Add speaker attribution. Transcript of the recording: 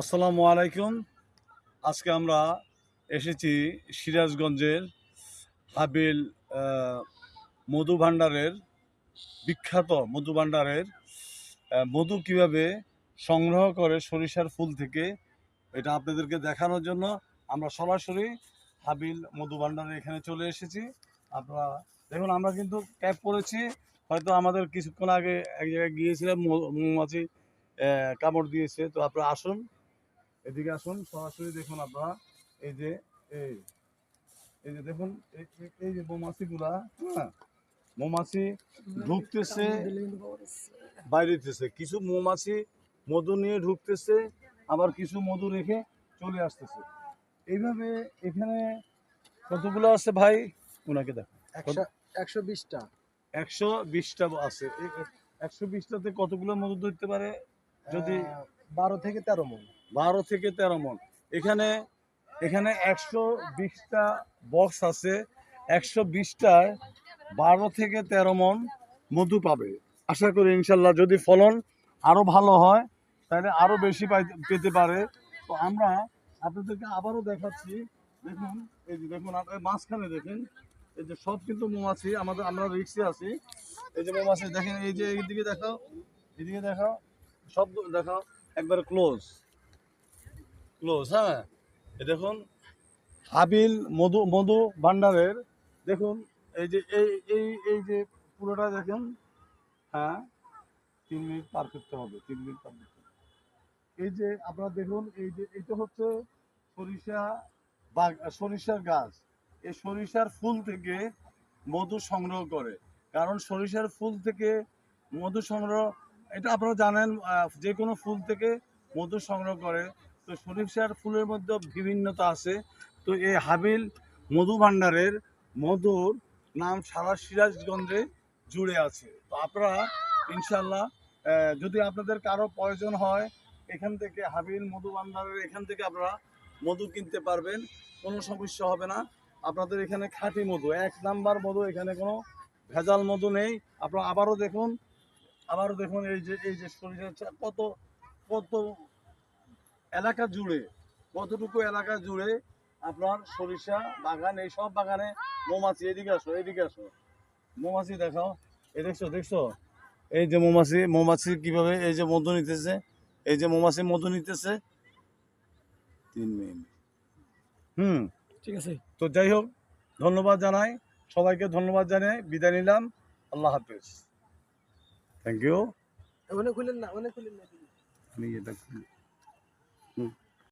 Speaker 1: আসসালামু আলাইকুম। আজকে আমরা এসেছি সিরাজগঞ্জের হাবিল মধু ভাণ্ডারের, বিখ্যাত মধু ভাণ্ডারের মধু কীভাবে সংগ্রহ করে সরিষার ফুল থেকে, এটা আপনাদেরকে দেখানোর জন্য আমরা সরাসরি হাবিল মধু ভাণ্ডারে এখানে চলে এসেছি। আপনারা দেখুন, আমরা কিন্তু ক্যাব করেছি, হয়তো আমাদের কিছুক্ষণ আগে এক জায়গায় গিয়েছিলাম মৌমাছি কামড় দিয়েছে, তো আপনারা আসুন। এদিকে আসুন সরাসরি দেখুন আপনারা। এই যে এই এই যে দেখুন এই- যে মৌমাছিগুলা হ্যাঁ মৌমাছি ঢুকতেছে বাইরেতেছে কিছু মৌমাছি মধু নিয়ে ঢুকতেছে আবার কিছু মধু রেখে চলে আসতেছে। এইভাবে এখানে কতগুলো আছে ভাই? ওনাকে দেখো।
Speaker 2: একশো বিশটা।
Speaker 1: একশো বিশটা আছে। একশো বিশটাতে কতগুলো মধু ধরতে পারে? যদি
Speaker 2: বারো থেকে তেরো মন।
Speaker 1: বারো থেকে তেরো মন। এখানে এখানে একশো বিশটা বক্স আছে। একশো বিশটায় বারো থেকে তেরো মন মধু পাবে। আশা করি ইনশাল্লাহ যদি ফলন আরও ভালো হয়, তাহলে আরও বেশি পেতে পারে। তো আমরা আপনাদেরকে আবারও দেখাচ্ছি, দেখুন, এই যে দেখুন মাঝখানে দেখেন, এই যে সব কিন্তু মৌমাছি, আমাদের, আমরা রিক্সে আছি। এই যে মৌমাছি, দেখেন, এই যে এইদিকে দেখাও এদিকে দেখাও, সব দেখাও। একবারে ক্লোজ ক্লোজ হ্যাঁ? এ দেখুন হাবিল মধু মধু ভান্ডারের দেখুন এই যে এই এই এই যে পুরোটা দেখেন হ্যাঁ তিন মিনিট পার করতে হবে তিন মিনিট পার করতে হবে। এই যে আপনারা দেখুন এই যে এটা হচ্ছে সরিষা বাগ সরিষার গাছ। এই সরিষার ফুল থেকে মধু সংগ্রহ করে। কারণ সরিষার ফুল থেকে মধু সংগ্রহ এটা আপনারা জানেন যে কোনো ফুল থেকে মধু সংগ্রহ করে, তো শরীফ সরিষার ফুলের মধ্যে বিভিন্নতা আছে। তো এই হাবিল মধু ভাণ্ডারের মধুর নাম সারা সিরাজগঞ্জে জুড়ে আছে। তো আপনারা ইনশাল্লাহ যদি আপনাদের কারও প্রয়োজন হয়, এখান থেকে হাবিল মধু ভাণ্ডারের এখান থেকে আপনারা মধু কিনতে পারবেন, কোনো সমস্যা হবে না। আপনাদের এখানে খাঁটি মধু, এক নাম্বার মধু, এখানে কোনো ভেজাল মধু নেই। আপনারা আবারও দেখুন আবারও দেখুন এই যে এই যে সরিষার চা- কত কত এলাকা জুড়ে কতটুকু এলাকা জুড়ে আপনার সরিষা বাগান এই সব বাগানে মৌমাছি এদিকে আসো এদিকে আসো। মৌমাছি দেখাও। এই দেখছ দেখছ? এই যে মৌমাছি মৌমাছি কীভাবে এই যে মধু নিতেছে? এই যে মৌমাছি মধু নিতেছে? তিন মিনিট। হুম।
Speaker 2: ঠিক আছে।
Speaker 1: তো যাই হোক ধন্যবাদ জানাই। সবাইকে ধন্যবাদ জানাই বিদায় নিলাম। আল্লাহ হাফিজ। থ্যাংক ইউ
Speaker 2: অনেক খুলেন না অনেক খুলেন না
Speaker 1: আমি এটা খুলি। হুম।